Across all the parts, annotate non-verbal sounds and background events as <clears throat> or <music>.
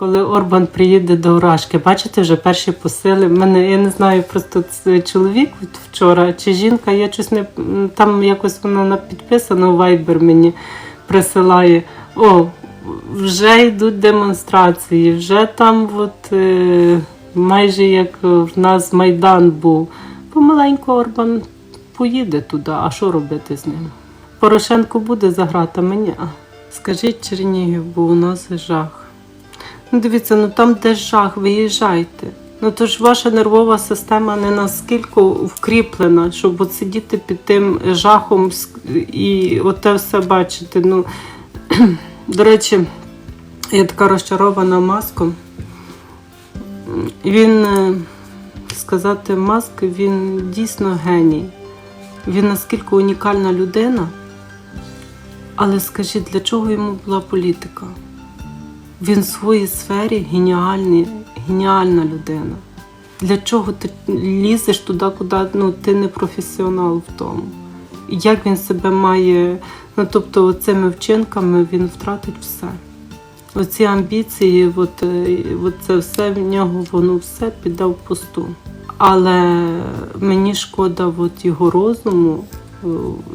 коли Орбан приїде до Урашки. Бачите, вже перші посили. Мене я не знаю, просто це чоловік вчора чи жінка. Я щось не там якось вона на- підписана у мені присилає. О, вже йдуть демонстрації, вже там от, е, майже як в нас Майдан був. Помаленьку Орбан поїде туди, а що робити з ним? Порошенко буде за гратами? Ні. Скажіть Чернігів, бо у нас жах. Ну дивіться, ну там де жах, виїжджайте. Ну то ж ваша нервова система не наскільки вкріплена, щоб от сидіти під тим жахом і оте все бачити. Ну, <clears throat> до речі, я така розчарована маском. Він, е, сказати, маск, він дійсно геній. Він наскільки унікальна людина. Але скажіть, для чого йому була політика? Він в своїй сфері геніальний, геніальна людина. Для чого ти лізеш туди, куди ну, ти не професіонал в тому? Як він себе має, ну тобто цими вчинками він втратить все. Оці амбіції, от, е, от це все в нього, воно все піде в пусту. Але мені шкода от його розуму,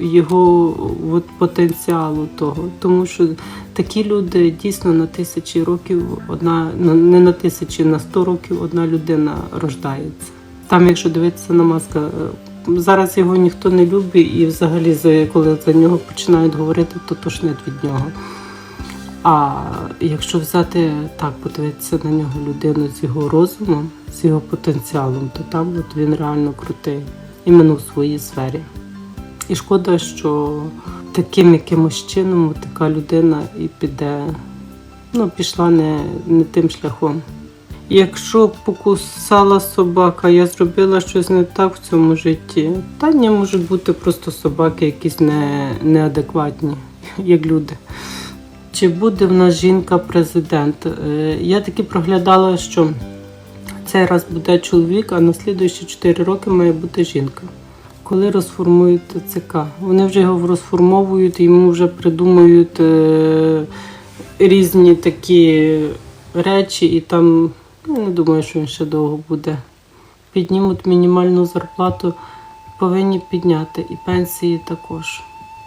його от потенціалу того. Тому що такі люди дійсно на тисячі років одна, не на тисячі, на сто років одна людина рождається. Там, якщо дивитися на маска, е, зараз його ніхто не любить, і взагалі, за- коли за нього починають говорити, то тошнить від нього. А якщо взяти так, подивитися на нього людину з його розумом, з його потенціалом, то там от він реально крутий, іменно в своїй сфері. І шкода, що таким якимось чином така людина і піде, ну, пішла не, не тим шляхом. Якщо покусала собака, я зробила щось не так в цьому житті. Та ні, можуть бути просто собаки якісь не, неадекватні, як люди. Чи буде в нас жінка-президент? Е, Я таки проглядала, що цей раз буде чоловік, а на слідуючі 4 роки має бути жінка. Коли розформують ЦК, вони вже його розформовують, йому вже придумують е, різні такі речі, і там ну, не думаю, що він ще довго буде. Піднімуть мінімальну зарплату, повинні підняти, і пенсії також.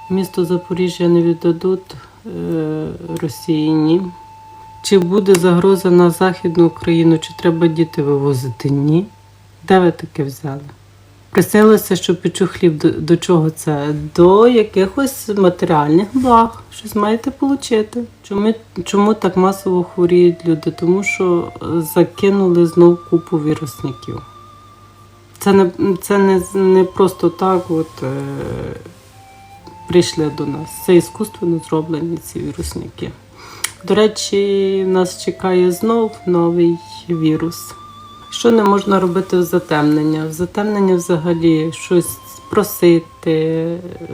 Місто Запоріжжя не віддадуть е, Росії ні. Чи буде загроза на Західну Україну, чи треба діти вивозити? Ні. Де ви таке взяли? Приснилося, що печу хліб до, до чого це? До якихось матеріальних благ. Щось маєте отримати. Чому, чому так масово хворіють люди? Тому що е, закинули знов купу вірусників. Це не, це не, не просто так от, е, прийшли до нас. Це іскусственно зроблені ці вірусники. До речі, нас чекає знов новий вірус. Що не можна робити в затемнення? В затемнення взагалі щось просити,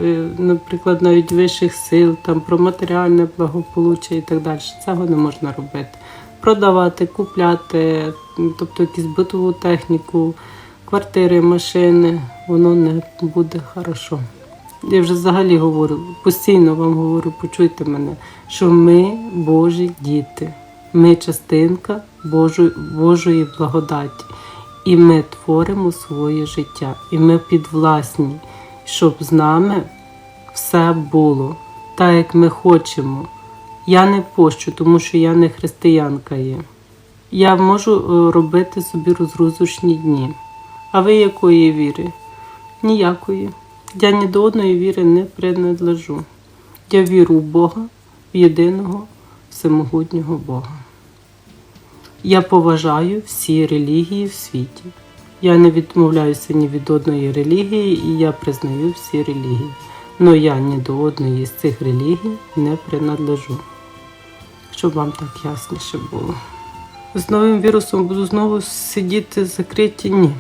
е, наприклад, навіть вищих сил, там, про матеріальне благополуччя і так далі. Цього не можна робити. Продавати, купляти, тобто якусь битову техніку, квартири, машини, воно не буде хорошо. Я вже взагалі говорю, постійно вам говорю, почуйте мене, що ми Божі діти, ми частинка Божої, благодаті. І ми творимо своє життя, і ми підвласні, щоб з нами все було так, як ми хочемо. Я не пощу, тому що я не християнка є. Я можу е, робити собі розрузочні дні. А ви якої віри? Ніякої. Я ні до одної віри не принадлежу. Я віру в Бога, в єдиного всемогутнього Бога. Я поважаю всі релігії в світі. Я не відмовляюся ні від одної релігії, і я признаю всі релігії. Но я ні до одної з цих релігій не принадлежу. Щоб вам так ясніше було. З новим вірусом буду знову сидіти закриті? Ні.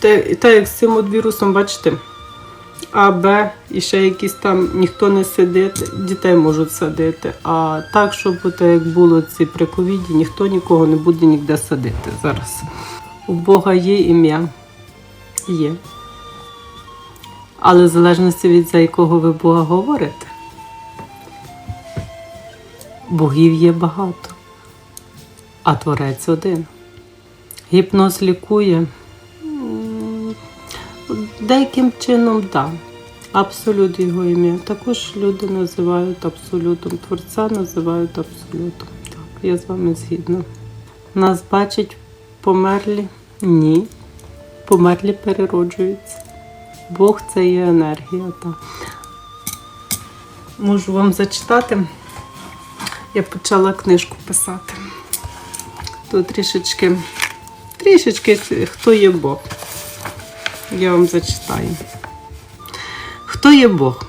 Та, та як з цим от вірусом, бачите, А, Б і ще якісь там ніхто не сидить, дітей можуть садити. А так, щоб от як було ці при ковіді, ніхто нікого не буде ніде садити зараз. У Бога є ім'я. Є. Але в залежності від за якого ви Бога говорите. Богів є багато. а творець один. Гіпноз лікує. Деяким чином, так. Абсолют його ім'я. Також люди називають абсолютом. Творця називають абсолютом. Так, я з вами згідна. Нас бачать померлі? Ні. Померлі перероджуються. Бог це є енергія. Так. Можу вам зачитати. Я почала книжку писати. Тут трішечки, трішечки хто є Бог. Я вам зачитаю. Хто є Бог?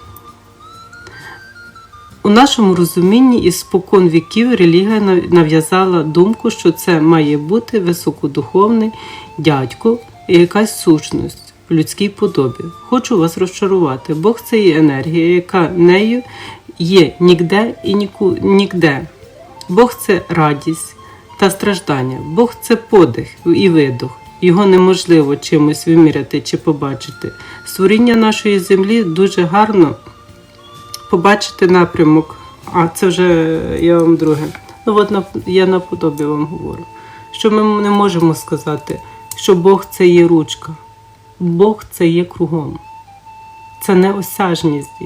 У нашому розумінні із спокон віків релігія нав'язала думку, що це має бути високодуховний дядько і якась сущність в людській подобі. Хочу вас розчарувати. Бог це є енергія, яка нею є нігде і ніку, нігде. Бог це радість та страждання. Бог це подих і видох. Його неможливо чимось виміряти чи побачити. Створіння нашої землі дуже гарно побачити напрямок. А це вже я вам друге. Ну от я наподобі вам говорю. Що ми не можемо сказати, що Бог це є ручка. Бог це є кругом. Це не осяжність.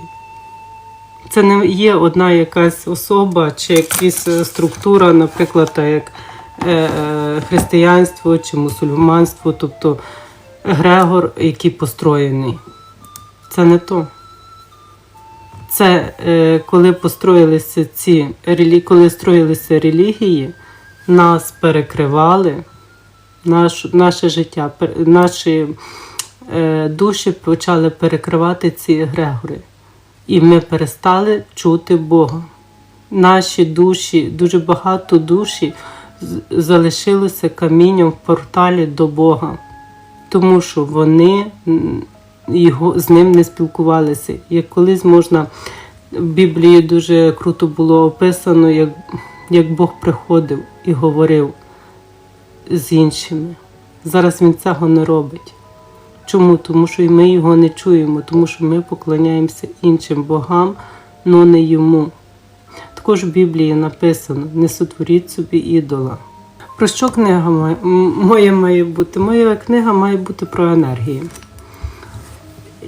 Це не є одна якась особа чи якась структура, наприклад, так як християнство чи мусульманство, тобто Грегор, який построєний. Це не то. Це е, коли построїлися ці коли строїлися релігії, нас перекривали, наш, наше життя, наші е, душі почали перекривати ці егрегори. І ми перестали чути Бога. Наші душі, дуже багато душі залишилося камінням в порталі до Бога, тому що вони його, з ним не спілкувалися. Як колись можна в Біблії дуже круто було описано, як, як Бог приходив і говорив з іншими. Зараз він цього не робить. Чому? Тому що і ми його не чуємо, тому що ми поклоняємося іншим богам, але не йому. Також в Біблії написано: не сотворіть собі ідола. Про що книга має, м- моя має бути? Моя книга має бути про енергії.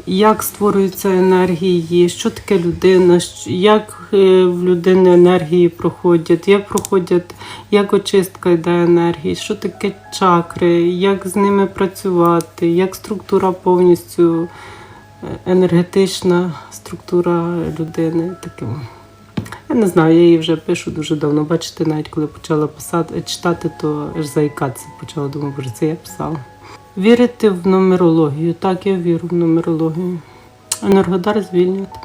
Як створюються енергії, що таке людина, як е, в людини енергії проходять, як проходять, як очистка йде енергії, що таке чакри, як з ними працювати, як структура повністю е, енергетична структура людини. Таке. Я не знаю, я її вже пишу дуже давно. Бачите, навіть коли почала писати, читати, то аж заїкатися почала. Думаю, боже, це я писала. Вірити в нумерологію. Так, я вірю в нумерологію. Енергодар звільнять.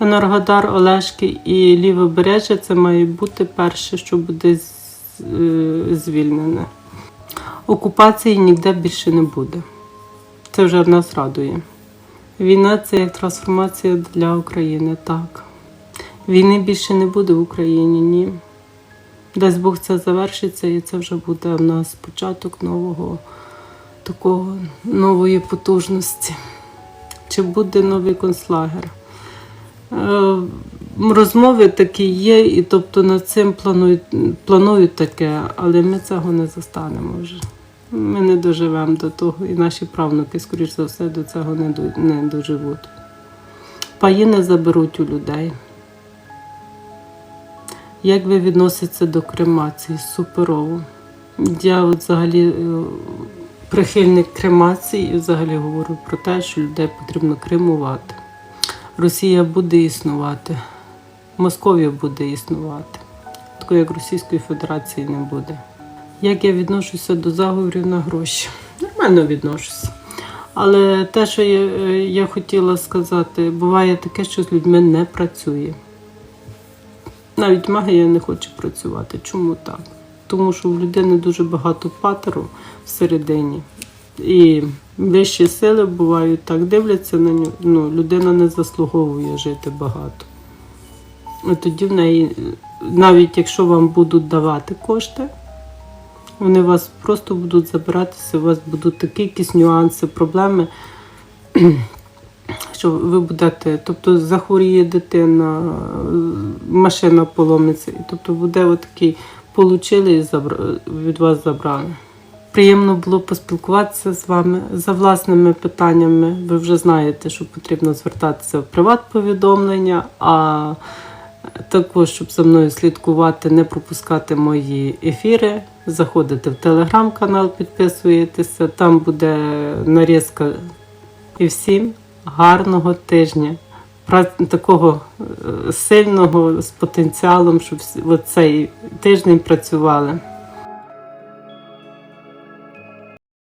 Енергодар Олешки і Лівобережжя це має бути перше, що буде е, звільнене. Окупації ніде більше не буде. Це вже нас радує. Війна це як трансформація для України, так. Війни більше не буде в Україні, ні. Дасть Бог це завершиться, і це вже буде в нас початок нового такого нової потужності. Чи буде новий концлагер? Е, Розмови такі є, і тобто над цим планують, планують таке, але ми цього не застанемо вже. Ми не доживемо до того, і наші правнуки, скоріш за все, до цього не, доживуть. Паї не заберуть у людей. Як ви відноситеся до кремації? Суперово. Я от взагалі е, прихильник кремації і взагалі говорю про те, що людей потрібно кремувати. Росія буде існувати, Московія буде існувати. Такої як Російської Федерації не буде. Як я відношуся до заговорів на гроші? Нормально відношуся. Але те, що я, е, я хотіла сказати, буває таке, що з людьми не працює. Навіть магія не хоче працювати. Чому так? Тому що в людини дуже багато патеру всередині. І вищі сили бувають так, дивляться на нього. Ну, людина не заслуговує жити багато. І тоді в неї, навіть якщо вам будуть давати кошти, вони вас просто будуть забиратися, у вас будуть такі якісь нюанси, проблеми, що ви будете, тобто захворіє дитина, машина поломиться, тобто буде отакий получили і від вас забрали. Приємно було поспілкуватися з вами за власними питаннями. Ви вже знаєте, що потрібно звертатися в приват-повідомлення, а також, щоб за мною слідкувати, не пропускати мої ефіри. Заходите в телеграм-канал, підписуєтеся, там буде нарізка і всім гарного тижня. Такого е, сильного з потенціалом, щоб цей тиждень працювали.